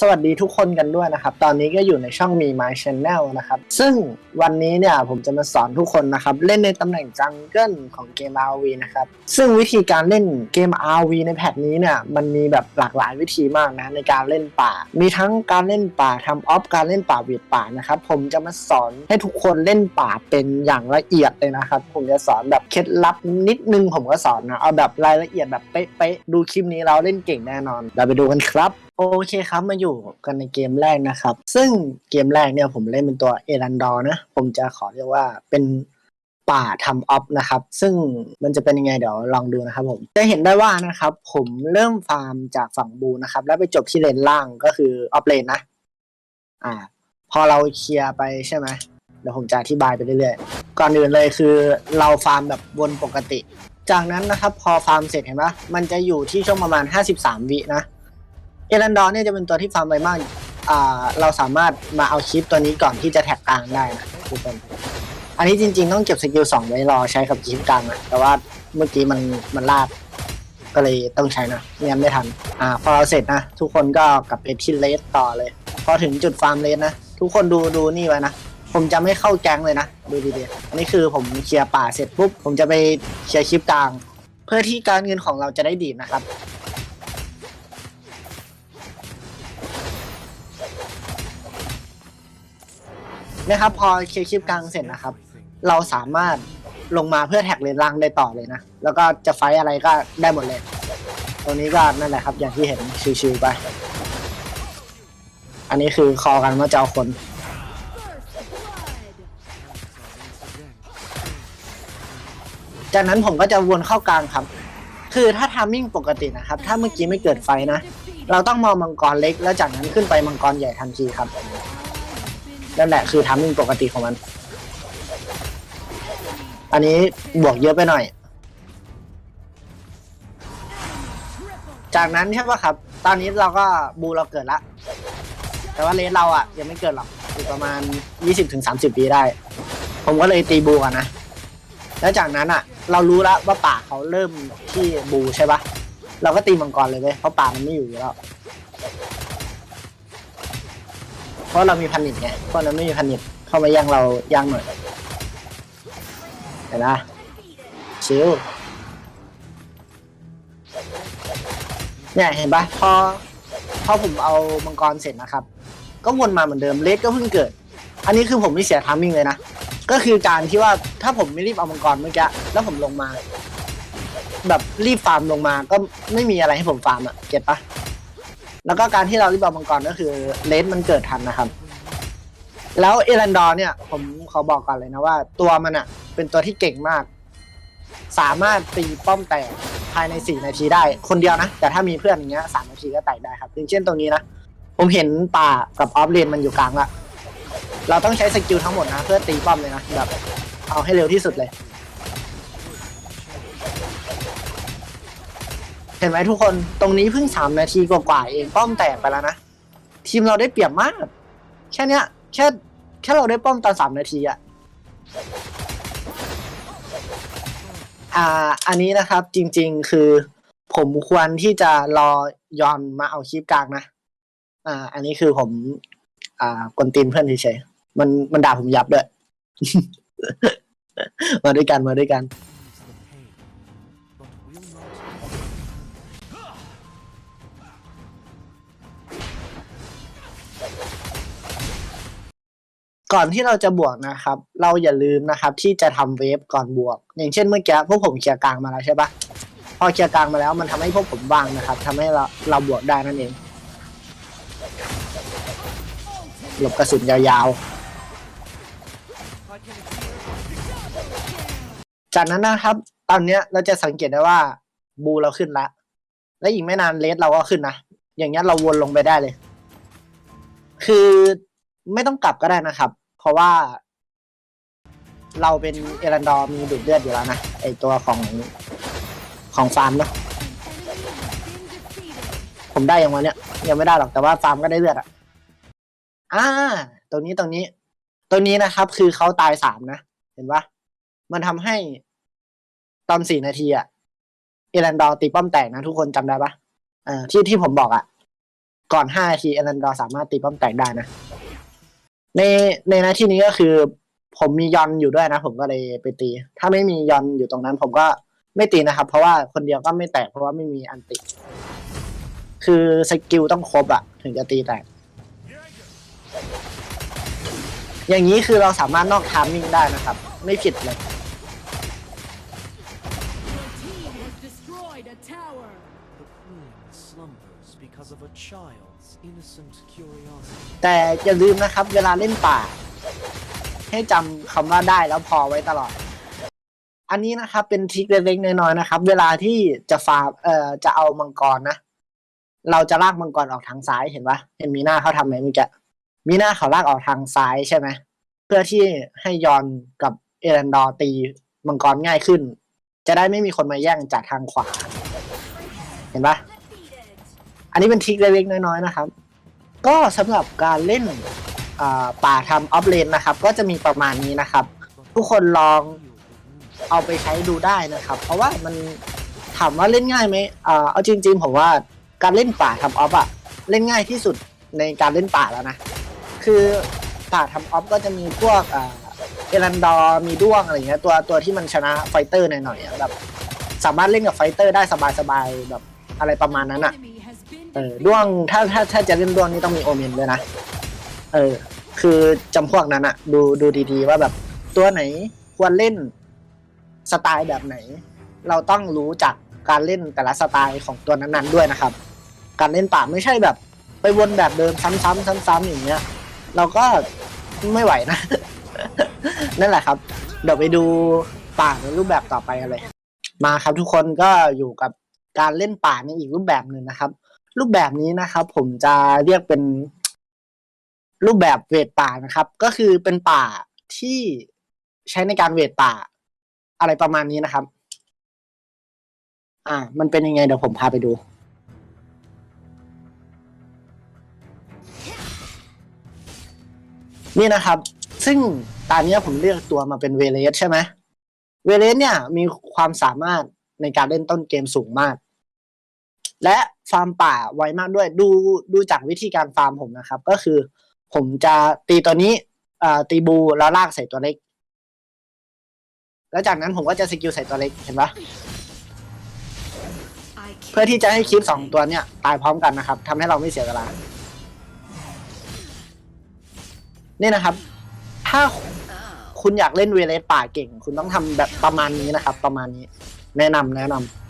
สวัสดีทุกคนกันด้วยนะครับ ตอนนี้ก็อยู่ในช่องมี My Channel นะครับ ซึ่งวันนี้เนี่ยผมจะมาสอนทุกคนนะครับ เล่นในตำแหน่งจังเกิลของเกม RV นะครับ ซึ่งวิธีการเล่นเกม RV ในแพทนี้เนี่ยมันมีแบบหลากหลายวิธีมากนะในการเล่นป่า มีทั้งการเล่นป่าทำออฟการเล่นป่าเวียดป่านะครับ ผมจะมาสอนให้ทุกคนเล่นป่าเป็นอย่างละเอียดเลยนะครับ ผมจะสอนแบบเคล็ดลับนิดนึงผมก็สอนนะเอาแบบรายละเอียดแบบเป๊ะๆดูคลิปนี้เราเล่นเก่งแน่นอนเราไปดูกันครับ โอเคครับมาอยู่กันในเกมแรกนะครับ ซึ่งเกมแรกเนี่ยผมเล่นเป็นตัวเอรันดอร์นะ ผมจะขอเรียกว่าเป็นป่าทำออฟนะครับ ซึ่งมันจะเป็นยังไงเดี๋ยวลองดูนะครับผมจะเห็นได้ว่านะครับ ผมเริ่มฟาร์มจากฝั่งบูนะครับ แล้วไปจบที่เลนล่างก็คือออฟเลนนะ อ่า พอเราเคลียร์ไปใช่ไหมเดี๋ยวผมจะอธิบายไปเรื่อยๆ ก่อนอื่นเลยคือเราฟาร์มแบบวนปกติ จากนั้นนะครับ พอฟาร์มเสร็จเห็นปะมันจะอยู่ที่ช่วงประมาณ 53 วินะ เอรันดอร์เนี่ยจะเป็นตัวที่ฟาร์มไปมากอ่าเราสามารถมาเอาคลิปตัวนี้ก่อนที่จะแท็กกลางได้นะทุกคนอันนี้จริง ๆ ต้องเก็บสกิลสองไว้รอใช้กับคลิปกลางนะแต่ว่าเมื่อกี้มันมันลาดก็เลยต้องใช้นะไม่งั้นไม่ทันอ่าพอเราเสร็จนะ ทุกคนก็กลับไปที่เลสต่อเลย พอถึงจุดฟาร์มเลสนะ ทุกคนดูดูนี่ไว้นะ ผมจะไม่เข้าแก๊งเลยนะ ดูดีๆอันนี้คือผมเคลียร์ป่าเสร็จปุ๊บ ผมจะไปเคลียร์คลิปกลาง เพื่อที่การเงินของเราจะได้ดีนะครับ นะครับ พอเคลียร์คลิปกลางเสร็จนะครับ เราสามารถลงมาเพื่อแท็กเลนล่างได้ต่อเลยนะ แล้วก็จะไฟอะไรก็ได้หมดเลย ตรงนี้ก็นั่นแหละครับ อย่างที่เห็นชิวๆไป อันนี้คือคอกันว่าจะเอาคน จากนั้นผมก็จะวนเข้ากลางครับ คือถ้าทามมิ่งปกตินะครับ ถ้าเมื่อกี้ไม่เกิดไฟนะ เราต้องมองมังกรเล็ก แล้วจากนั้นขึ้นไปมังกรใหญ่ทันทีครับ นั่นแหละคือทามมิ่งปกติของมัน อันนี้บวกเยอะไปหน่อย จากนั้นใช่ปะครับ ตอนนี้เราก็บูเราเกิดละ แต่ว่าเลสเราอะยังไม่เกิดหรอกอยู่ประมาณ 20-30ปีได้ ผมก็เลยตีบูก่อนนะ แล้วจากนั้นอะเรารู้แล้วว่าป่าเขาเริ่มที่บูใช่ปะเราก็ตีมังกรเลยเว้ยเพราะป่ามันไม่อยู่อยู่แล้ว เพราะเรามีพันนิดไงพวกนั้นไม่มีพันนิดเข้ามาย่างเราย่างหน่อยเห็นนะชิวเนี่ยเห็นปะพอพอผมเอามังกรเสร็จนะครับ ก็วนมาเหมือนเดิมเลสก็เพิ่งเกิด อันนี้คือผมไม่เสียทามมิ่งเลยนะก็คือการที่ว่าถ้าผมไม่รีบเอามังกรเมื่อกี้แล้วผมลงมา แบบรีบฟาร์มลงมาก็ไม่มีอะไรให้ผมฟาร์มอะเก็ตปะ แล้วก็การที่เรารีบเอามังกรก็คือเลสมันเกิดทันนะครับ แล้วเอรันดอร์เนี่ย ผมขอบอกก่อนเลยนะว่า ตัวมันอะเป็นตัวที่เก่งมาก สามารถตีป้อมแตกภายใน4นาทีได้ คนเดียวนะ แต่ถ้ามีเพื่อนอย่างเงี้ยสามนาทีก็แตกได้ครับอย่างเช่นตรงนี้นะ ผมเห็นป่ากับออฟเลนมันอยู่กลางละเราต้องใช้สกิลทั้งหมดนะ เพื่อตีป้อมเลยนะแบบเอาให้เร็วที่สุดเลย เห็นไหมทุกคนตรงนี้เพิ่งสามนาทีกว่าๆเองป้อมแตกไปแล้วนะ ทีมเราได้เปรียบมาก แค่เนี้ย แค่แค่เราได้ป้อมตอนสามนาทีอะอ่า อันนี้นะครับจริงๆคือ ผมควรที่จะรอยอนมาเอาคลิปกลางนะ อ่า อันนี้คือผม อ่ากวนตีนเพื่อนเฉยๆมันมันด่าผมยับด้วย มาด้วยกันมาด้วยกัน ก่อนที่เราจะบวกนะครับ เราอย่าลืมนะครับ ที่จะทำเวฟก่อนบวก อย่างเช่นเมื่อกี้พวกผมเคลียร์กลางมาแล้วใช่ปะพอเคลียร์กลางมาแล้วมันทำให้พวกผมว่างนะครับทำให้เราเราบวกได้นั่นเองหลบกระสุนยาวๆ จากนั้นนะครับ ตอนเนี้ยเราจะสังเกตได้ว่าบูเราขึ้นละ และอีกไม่นานเลสเราก็ขึ้นนะ อย่างเงี้ยเราวนลงไปได้เลย คือไม่ต้องกลับก็ได้นะครับ เพราะว่า เราเป็นเอรันดอร์มีดูดเลือดอยู่แล้วนะไอตัวของของฟาร์มเนาะผมได้ยังวะเนี่ยยังไม่ได้หรอกแต่ว่าฟาร์มก็ได้เลือดอะอ่าตรงนี้ตรงนี้ตรงนี้นะครับ คือเขาตายสามนะเห็นปะมันทำให้ตอนสี่นาทีอะเอรันดอร์ตีป้อมแตกนะทุกคนจำได้ปะเอ่าที่ที่ผมบอกอะก่อน5นาทีเอรันดอร์สามารถตีป้อมแตกได้นะ ในในหน้าที่นี้ก็คือ ผมมียอนอยู่ด้วยนะ ผมก็เลยไปตี ถ้าไม่มียอนอยู่ตรงนั้น ผมก็ไม่ตีนะครับ เพราะว่าคนเดียวก็ไม่แตกเพราะว่าไม่มีอันติ คือสกิลต้องครบอะถึงจะตีแตก อย่างนี้คือเราสามารถนอกทามมิ่งได้นะครับ ไม่ผิดเลย Your team has destroyed a tower. The queen slumbers because of a child's innocent curiosity. แต่อย่าลืมนะครับ เวลาเล่นป่า ให้จำคำว่าได้แล้วพอไว้ตลอด อันนี้นะครับ เป็นทริคเล็กๆน้อยๆนะครับ เวลาที่จะฟาร์มเอ่อจะเอามังกรนะ เราจะลากมังกรออกทางซ้ายเห็นปะเห็นมีหน้าเขาทำไหมมื่อกี้มีหน้าเขาลากออกทางซ้ายใช่ไหมเพื่อที่ให้ยอนกับเอรันดอร์ตีมังกรง่ายขึ้น จะได้ไม่มีคนมาแย่งจากทางขวา เห็นปะ อันนี้เป็นทริคเล็กๆน้อยๆนะครับ ก็สำหรับการเล่นป่าทำออฟเลนนะครับ ก็จะมีประมาณนี้นะครับ ทุกคนลองเอาไปใช้ดูได้นะครับ เพราะว่ามันถามว่าเล่นง่ายไหมเอาจริง ๆ ผมว่าการเล่นป่าทำออฟอะเล่นง่ายที่สุดในการเล่นป่าแล้วนะ คือป่าทำออฟก็จะมีพวกเอรันดอร์มีด้วงอะไรเงี้ยตัวตัวที่มันชนะไฟเตอร์หน่อยๆแบบสามารถเล่นกับไฟเตอร์ได้สบายๆแบบอะไรประมาณนั้นอะ เออด้วงถ้าถ้าถ้าจะเล่นด้วงนี่ต้องมีโอเมนด้วยนะ เออ คือจำพวกนั้นอะดูดูดีๆว่าแบบตัวไหนควรเล่นสไตล์แบบไหน เราต้องรู้จักการเล่นแต่ละสไตล์ของตัวนั้นๆด้วยนะครับ การเล่นป่าไม่ใช่แบบ ไปวนแบบเดิมซ้ำๆซ้ำๆอย่างเงี้ย เราก็ไม่ไหวนะ นั่นแหละครับ เดี๋ยวไปดูป่าในรูปแบบต่อไปกันเลย มาครับทุกคนก็อยู่กับการเล่นป่าในอีกรูปแบบหนึ่งนะครับ รูปแบบนี้นะครับ ผมจะเรียกเป็นรูปแบบเวทป่านะครับ ก็คือเป็นป่าที่ใช้ในการเวทป่า อะไรประมาณนี้นะครับ อ่า มันเป็นยังไงเดี๋ยวผมพาไปดู นี่นะครับ ซึ่งตอนนี้ผมเลือกตัวมาเป็นเวเลสใช่ไหมเวเลสเนี่ยมีความสามารถในการเล่นต้นเกมสูงมาก และฟาร์มป่าไวมากด้วย ดูดูจากวิธีการฟาร์มผมนะครับ ก็คือ ผมจะตีตัวนี้อ่าตีบูแล้วลากใส่ตัวเล็ก แล้วจากนั้นผมก็จะสกิลใส่ตัวเล็กเห็นปะเพื่อที่จะให้คลิปสองตัวเนี่ยตายพร้อมกันนะครับทำให้เราไม่เสียเวลา นี่นะครับ ถ้าคุณอยากเล่นเวเลสป่าเก่ง คุณต้องทำแบบประมาณนี้นะครับ ประมาณนี้ แนะนำแนะนำ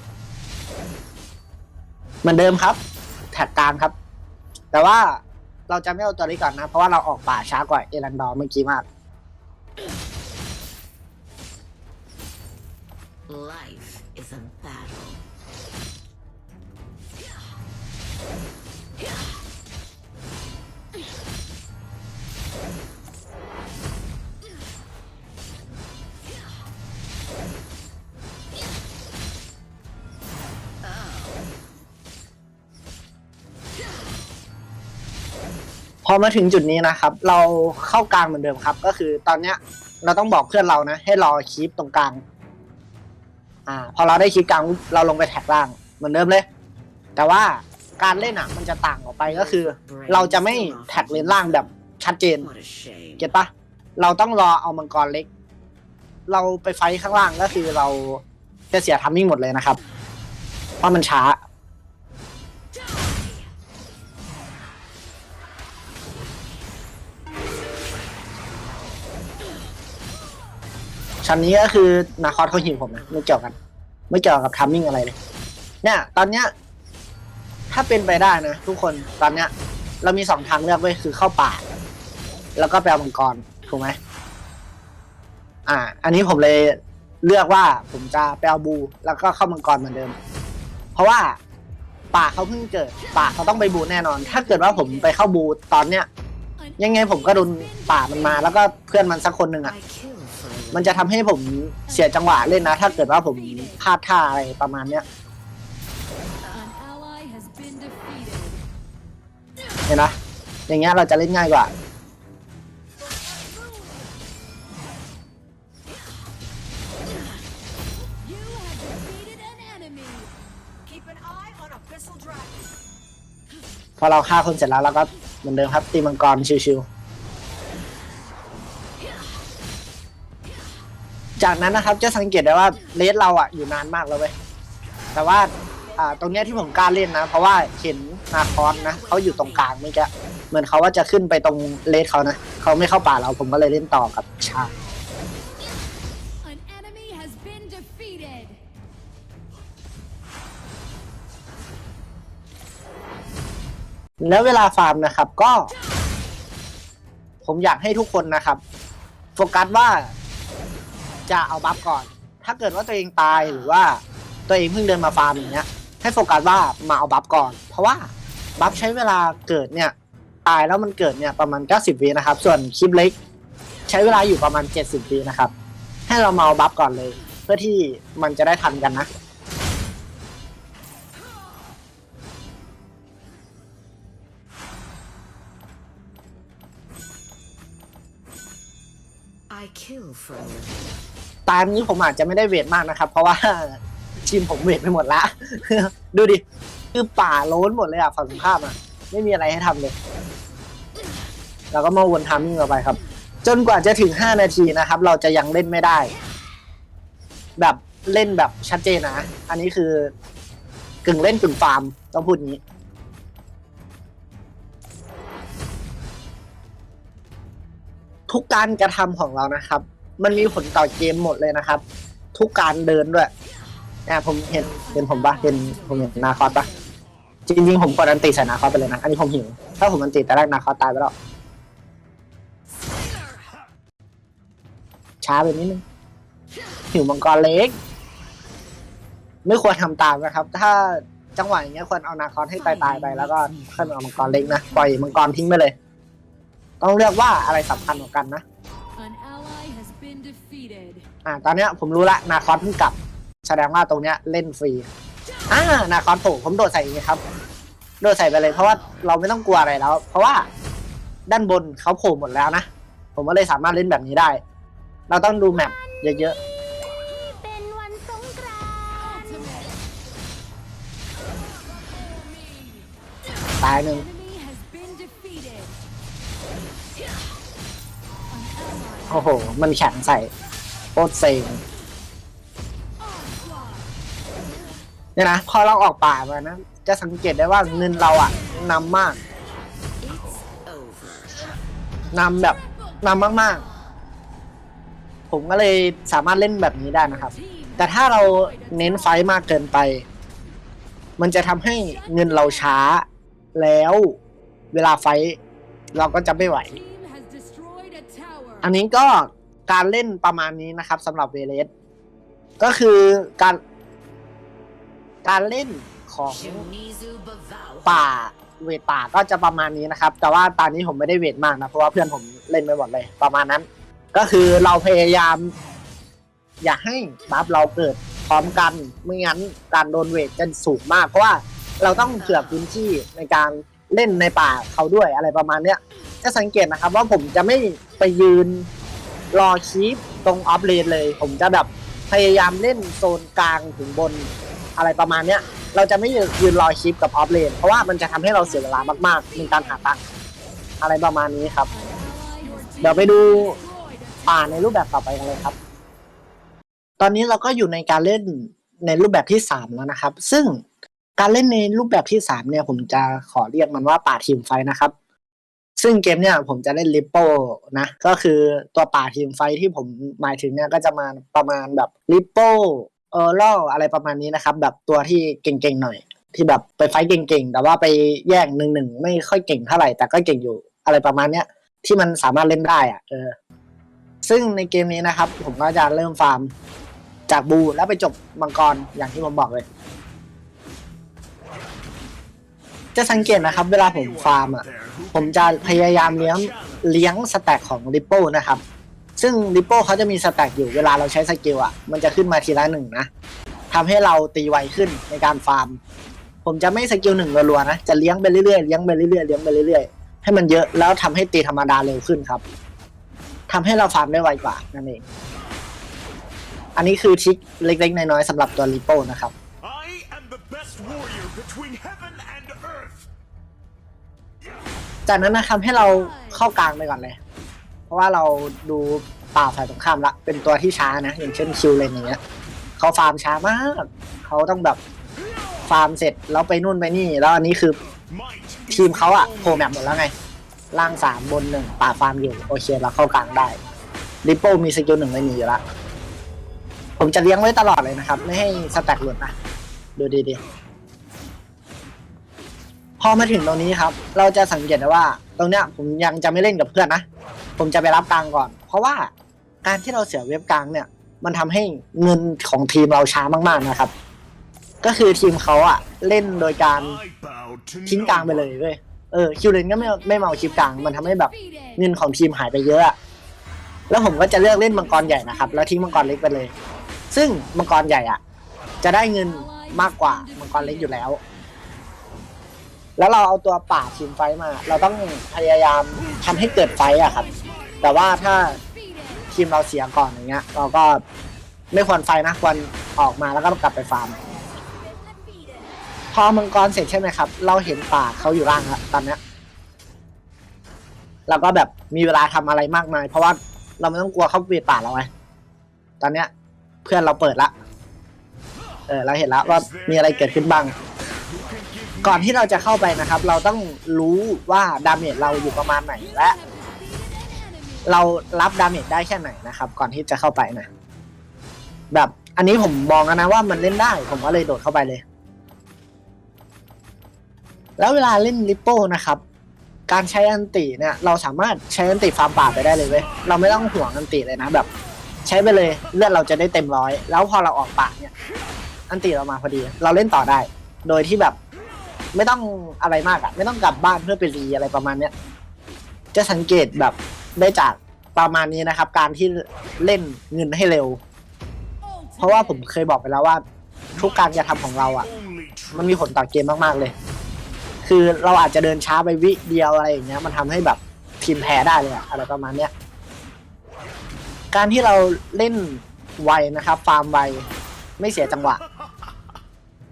เหมือนเดิมครับ แท็กกลางครับ แต่ว่าเราจะไม่เอาตัวนี้ก่อนนะ เพราะว่าเราออกป่าช้ากว่าเอรันดอร์เมื่อกี้มาก Life is a battle. อมาถึงจุดนี้นะครับ เราเข้ากลางเหมือนเดิมครับ ก็คือตอนเนี้ย เราต้องบอกเพื่อนเรานะ ให้รอคลิปตรงกลาง อ่า พอเราได้คลิปกลางปุ๊บเราลงไปแท็กล่างเหมือนเดิมเลย แต่ว่าการเล่นอะ มันจะต่างออกไปก็คือ เราจะไม่แท็กเลนล่างแบบชัดเจนเก็ตปะเราต้องรอเอามังกรเล็ก เราไปไฟข้างล่างก็คือเราจะเสียทัมมิ่งหมดเลยนะครับเพราะมันช้า ชั้นนี้ก็คือนาคอสเขาหิวผมนะไม่เกี่ยวกัน ไม่เกี่ยวกับทัมมิ่งอะไรเลย เนี่ย ตอนเนี้ย ถ้าเป็นไปได้นะทุกคนตอนเนี้ย เรามีสองทางเลือกไว้ยคือเข้าป่า แล้วก็ไปเอามังกรถูกไหมอ่า อันนี้ผมเลยเลือกว่าผมจะไปเอาบู แล้วก็เข้ามังกรเหมือนเดิม เพราะว่าป่าเขาเพิ่งเกิดป่าเขาต้องไปบูแน่นอน ถ้าเกิดว่าผมไปเข้าบูตอนเนี้ยยังไงผมก็โดนป่ามันมา แล้วก็เพื่อนมันสักคนหนึ่งอะ มันจะทำให้ผมเสียจังหวะเล่นนะ ถ้าเกิดว่าผมพลาดท่าอะไรประมาณเนี้ย An ally has been defeated. เห็นนะ อย่างเงี้ยเราจะเล่นง่ายกว่า You have defeated an enemy. Keep an eye on a pistol dragon. พอพอเราฆ่าคนเสร็จแล้วเราก็เหมือนเดิมครับตีมังกรชิวๆ จากนั้นนะครับจะสังเกตได้ว่าเลสเราอะอยู่นานมากแล้วเว้ยแต่ว่าอ่าตรงเนี้ยที่ผมกล้าเล่นนะ เพราะว่าเห็นนาคอนนะเขาอยู่ตรงกลางเมื่อกี้เหมือนเขาว่าจะขึ้นไปตรงเลสเขานะเขาไม่เข้าป่าเราผมก็เลยเล่นต่อกับชา An enemy has been defeated. แล้วเวลาฟาร์มนะครับก็ ผมอยากให้ทุกคนนะครับ โฟกัสว่า จะเอาบัฟก่อน ถ้าเกิดว่าตัวเองตายหรือว่าตัวเองเพิ่งเดินมาฟาร์มอย่างเงี้ย ให้โฟกัสว่ามาเอาบัฟก่อน เพราะว่าบัฟใช้เวลาเกิดเนี่ยตายแล้วมันเกิดเนี่ยประมาณ 90วินะครับ ส่วนคลิปเล็ก ใช้เวลาอยู่ประมาณ 70วินะครับ ให้เรามาเอาบัฟก่อนเลย เพื่อที่มันจะได้ทันกันนะ ตามนี้ผมอาจจะไม่ได้เวทมากนะครับ เพราะว่าทีมผมเวทไปหมดละ ดูดิ คือป่าโล้นหมดเลยอะฝั่งตรงข้ามอะไม่มีอะไรให้ทำเลย เราก็มาวนทามมิ่งเราไปครับ จนกว่าจะถึง 5 นาทีนะครับ เราจะยังเล่นไม่ได้ แบบเล่นแบบชัดเจนนะ อันนี้คือกึ่งเล่นกึ่งฟาร์มต้องพูดงี้ทุกการกระทำของเรานะครับ มันมีผลต่อเกมหมดเลยนะครับ ทุกการเดินด้วยนะผมเห็นเห็นผมปะเห็นผมเห็นนาคอสปะจริงๆผมกดอันติใส่นาคอสไปเลยนะ อันนี้ผมหิว ถ้าผมอันติแต่แรกนาคอสตายไปแล้ว ช้าไปนิดนึง หิวมังกรเล็ก ไม่ควรทำตามนะครับ ถ้าจังหวะอย่างเงี้ยควรเอานาคอสให้ตายๆไปแล้วก็ค่อยเอามังกรเล็กนะ ปล่อยมังกรทิ้งไปเลย ต้องเลือกว่าอะไรสำคัญกว่ากันนะ อ่าตอนเนี้ยผมรู้ละนาคอสเพิ่งกลับ แสดงว่าตรงเนี้ยเล่นฟรีอ่านาคอสโผล่ผมโดดใส่อย่างงี้ครับ โดดใส่ไปเลยเพราะว่าเราไม่ต้องกลัวอะไรแล้ว เพราะว่าด้านบนเขาโผล่หมดแล้วนะ ผมก็เลยสามารถเล่นแบบนี้ได้ เราต้องดูแมปเยอะเป็นวันสงกรานต์ๆตายหนึ่ง Enemy has been defeated. An ally โอ้โห มันแข็งใส่ โคตรเซ็งเนี่ยนะพอเราออกป่ามานะจะสังเกตได้ว่าเงินเราอะนำมากนำแบบนำมากๆ ผมก็เลยสามารถเล่นแบบนี้ได้นะครับ แต่ถ้าเราเน้นไฟมากเกินไป มันจะทำให้เงินเราช้า แล้วเวลาไฟเราก็จะไม่ไหว อันนี้ก็ การเล่นประมาณนี้นะครับสำหรับเวเลสก็คือการการเล่นของป่าเวทป่าก็จะประมาณนี้นะครับ แต่ว่าตอนนี้ผมไม่ได้เวทมากนะ เพราะว่าเพื่อนผมเล่นไปหมดเลย ประมาณนั้น ก็คือเราพยายาม อย่าให้บัฟเราเกิดพร้อมกันไม่งั้นการโดนเวทจะสูงมาก เพราะว่าเราต้องเผื่อพื้นที่ในการเล่นในป่าเขาด้วยอะไรประมาณเนี้ยจะสังเกตนะครับ ว่าผมจะไม่ไปยืน รอคีปตรงออฟเลนเลย ผมจะแบบพยายามเล่นโซนกลางถึงบนอะไรประมาณเนี้ย เราจะไม่ยืนรอคลิปกับออฟเลน เพราะว่ามันจะทำให้เราเสียเวลามากๆในการหาตังค์อะไรประมาณนี้ครับ เดี๋ยวไปดูป่าในรูปแบบต่อไปกันเลยครับ ตอนนี้เราก็อยู่ในการเล่นในรูปแบบที่สามแล้วนะครับ ซึ่งการเล่นในรูปแบบที่สามเนี่ย ผมจะขอเรียกมันว่าป่าทีมไฟนะครับ ซึ่งเกมเนี่ยผมจะเล่นลิปโป้นะ ก็คือตัวป่าทีมไฟที่ผมหมายถึงเนี่ยก็จะมาประมาณแบบลิปโป้เออร์ลอะไรประมาณนี้นะครับ แบบตัวที่เก่งๆหน่อย ที่แบบไปไฟเก่งๆ แต่ว่าไปแย่งหนึ่งหนึ่งไม่ค่อยเก่งเท่าไหร่แต่ก็เก่งอยู่อะไรประมาณเนี้ยที่มันสามารถเล่นได้อะเออ ซึ่งในเกมนี้นะครับ ผมก็จะเริ่มฟาร์มจากบูแล้วไปจบมังกรอย่างที่ผมบอกเลย จะสังเกตนะครับเวลาผมฟาร์มอะผมจะพยายามเลี้ยงเลี้ยงสแต็กของริปโป้นะครับ ซึ่งริปโป้เขาจะมีสแต็กอยู่เวลาเราใช้สกิลอะ มันจะขึ้นมาทีละหนึ่งนะทำให้เราตีไวขึ้นในการฟาร์ม ผมจะไม่สกิลหนึ่งรัวๆนะ จะเลี้ยงไปเรื่อยๆเลี้ยงไปเรื่อยๆเลี้ยงไปเรื่อยๆให้มันเยอะแล้วทำให้ตีธรรมดาเร็วขึ้นครับทำให้เราฟาร์มได้ไวกว่านั่นเอง อันนี้คือทริคเล็กๆน้อยๆสำหรับตัวริปโป้นะครับ จากนั้นนะครับให้เราเข้ากลางไปก่อนเลย เพราะว่าเราดูป่าฝ่ายตรงข้ามละ เป็นตัวที่ช้านะ อย่างเช่นคิวเลนอย่างเงี้ยเขาฟาร์มช้ามาก เขาต้องแบบฟาร์มเสร็จแล้วไปนู่นไปนี่ แล้วอันนี้คือทีมเขาอะโผล่แมปหมดแล้วไง ล่างสามบนหนึ่งป่าฟาร์มอยู่โอเคเราเข้ากลางได้ริปโป้มีสกิลหนึ่งไม่มีอยู่ละผมจะเลี้ยงไว้ตลอดเลยนะครับ ไม่ให้สแต็กหลุดนะดูดีๆ พอมาถึงตรงนี้ครับ เราจะสังเกตได้ว่า ตรงเนี้ยผมยังจะไม่เล่นกับเพื่อนนะ ผมจะไปรับกลางก่อน เพราะว่าการที่เราเสียเว็บกลางเนี่ย มันทำให้เงินของทีมเราช้ามากๆนะครับ ก็คือทีมเขาอะเล่นโดยการทิ้งกลางไปเลยเว้ยเออคิวเลนก็ไม่ไม่เมาคลิปกลาง มันทำให้แบบเงินของทีมหายไปเยอะอะแล้วผมก็จะเลือกเล่นมังกรใหญ่นะครับ แล้วทิ้งมังกรเล็กไปเลย ซึ่งมังกรใหญ่อะจะได้เงินมากกว่ามังกรเล็กอยู่แล้ว แล้วเราเอาตัวป่าทีมไฟมา เราต้องพยายามทำให้เกิดไฟอะครับ แต่ว่าถ้าทีมเราเสียก่อนอย่างเงี้ย เราก็ไม่ควรไฟนะควรออกมาแล้วก็กลับไปฟาร์มพอมังกรเสร็จใช่ไหมครับ เราเห็นป่าเขาอยู่ล่างแล้วตอนเนี้ยเราก็แบบมีเวลาทำอะไรมากมาย เพราะว่าเราไม่ต้องกลัวเขาเบียดป่าเราไงตอนเนี้ย เพื่อนเราเปิดละ เออเราเห็นแล้วว่ามีอะไรเกิดขึ้นบ้าง ก่อนที่เราจะเข้าไปนะครับ เราต้องรู้ว่าดาเมจเราอยู่ประมาณไหนและ เรารับดาเมจได้แค่ไหนนะครับ ก่อนที่จะเข้าไปนะ แบบอันนี้ผมมองแล้วนะว่ามันเล่นได้ ผมก็เลยโดดเข้าไปเลย แล้วเวลาเล่นลิปโป้นะครับ การใช้อันติเนี่ย เราสามารถใช้อันติฟาร์มป่าไปได้เลยเว้ยเราไม่ต้องห่วงอันติเลยนะแบบ ใช้ไปเลยเลือดเราจะได้เต็มร้อยแล้วพอเราออกป่าเนี่ย อันติเรามาพอดี เราเล่นต่อได้ โดยที่แบบ ไม่ต้องอะไรมากอะไม่ต้องกลับบ้านเพื่อไปรีอะไรประมาณเนี้ยจะสังเกตแบบได้จากประมาณนี้นะครับ การที่เล่นเงินให้เร็ว เพราะว่าผมเคยบอกไปแล้วว่า ทุกการกระทำของเราอะมันมีผลต่อเกมมากๆเลย คือเราอาจจะเดินช้าไปวิเดียวอะไรอย่างเงี้ย มันทำให้แบบทีมแพ้ได้เลยอะอะไรประมาณเนี้ยการที่เราเล่นไวนะครับ ฟาร์มไวไม่เสียจังหวะ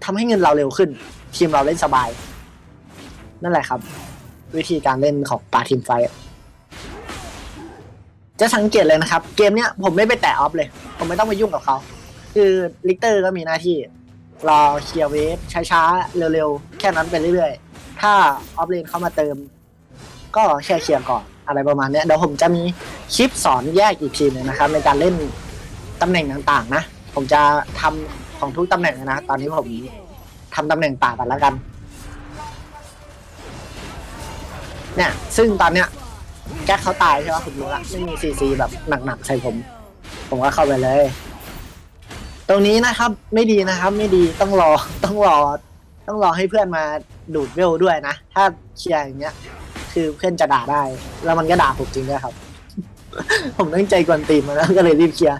ทำให้เงินเราเร็วขึ้น ทีมเราเล่นสบาย นั่นแหละครับ วิธีการเล่นของปาทีมไฟ จะสังเกตเลยนะครับ เกมเนี้ยผมไม่ไปแตะออฟเลย ผมไม่ต้องไปยุ่งกับเขา คือลิกเตอร์ก็มีหน้าที่ รอเคลียร์เวฟช้าๆ เร็วๆ แค่นั้นไปเรื่อยๆ ถ้าออฟเลนเข้ามาเติม ก็แค่เคลียร์ก่อนอะไรประมาณเนี้ยเดี๋ยวผมจะมีคลิปสอนแยกอีกทีหนึงนะครับ ในการเล่นตำแหน่งต่างๆ นะ ผมจะทำของทุกตำแหน่งนะ ตอนนี้ผม ทำตำแหน่งป่ากันแล้วกัน เนี่ย ซึ่งตอนเนี้ยแก๊กเขาตายใช่ไหมผมรู้ละไม่มีซีซีแบบหนักๆใส่ผม ผมก็เข้าไปเลย ตรงนี้นะครับ ไม่ดีนะครับ ไม่ดีต้องรอต้องรอ ต้องรอให้เพื่อนมาดูดเวลด้วยนะ ถ้าเคลียร์อย่างเงี้ย คือเพื่อนจะด่าได้ แล้วมันก็ด่าผมจริงด้วยครับ ผมตั้งใจกวนตีนมาแล้วก็เลยรีบเคลียร์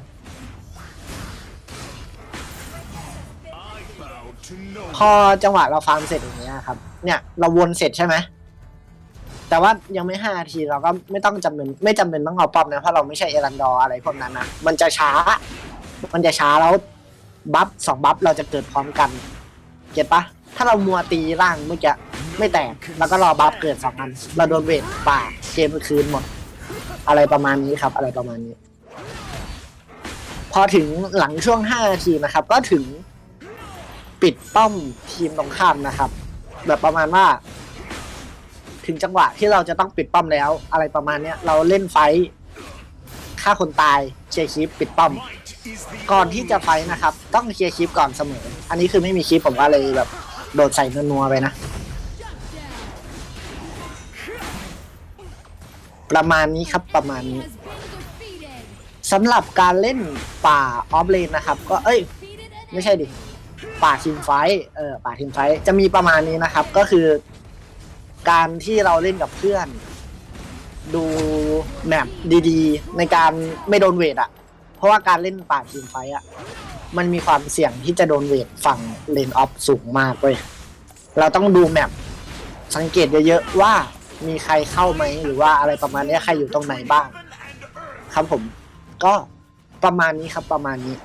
พอจังหวะเราฟาร์มเสร็จอย่างเงี้ยครับ เนี่ยเราวนเสร็จใช่ไหมแต่ว่ายังไม่ห้านาทีเราก็ไม่ต้องจำเป็นไม่จำเป็นต้องเอาป้อมนะเพราะเราไม่ใช่เอรันดอร์อะไรพวกนั้นนะมันจะช้า มันจะช้าแล้วบัฟสองบัฟเราจะเกิดพร้อมกัน เก็ตปะถ้าเรามัวตีร่างเมื่อกี้ไม่แตกแล้วก็รอบัฟเกิดสองอันเราโดนเวทป่าเกมคืนหมด อะไรประมาณนี้ครับ อะไรประมาณนี้ พอถึงหลังช่วงห้านาทีนะครับ ก็ถึง ปิดป้อมทีมตรงข้ามนะครับ แบบประมาณว่า ถึงจังหวะที่เราจะต้องปิดป้อมแล้ว อะไรประมาณเนี้ย เราเล่นไฟฆ่าคนตายเคลียร์คลิปปิดป้อม ก่อนที่จะไฟนะครับ ต้องเคลียร์คลิปก่อนเสมอ อันนี้คือไม่มีคลิปผมก็เลยแบบโดดใส่นัวๆไปนะ ประมาณนี้ครับประมาณนี้สำหรับการเล่นป่าออฟเลนนะครับ ก็เอ้ย ไม่ใช่ดิ ป่าทีมไฟท์เออป่าทีมไฟท์จะมีประมาณนี้นะครับ ก็คือ การที่เราเล่นกับเพื่อน ดูแมปดีๆ ในการไม่โดนเวทอะเพราะว่าการเล่นป่าทีมไฟท์อะมันมีความเสี่ยงที่จะโดนเวทฝั่งเลนออฟสูงมากเว้ยเราต้องดูแมปสังเกตเยอะๆว่ามีใครเข้าไหมหรือว่าอะไรประมาณเนี้ยใครอยู่ตรงไหนบ้าง ครับผม ก็ประมาณนี้ครับประมาณนี้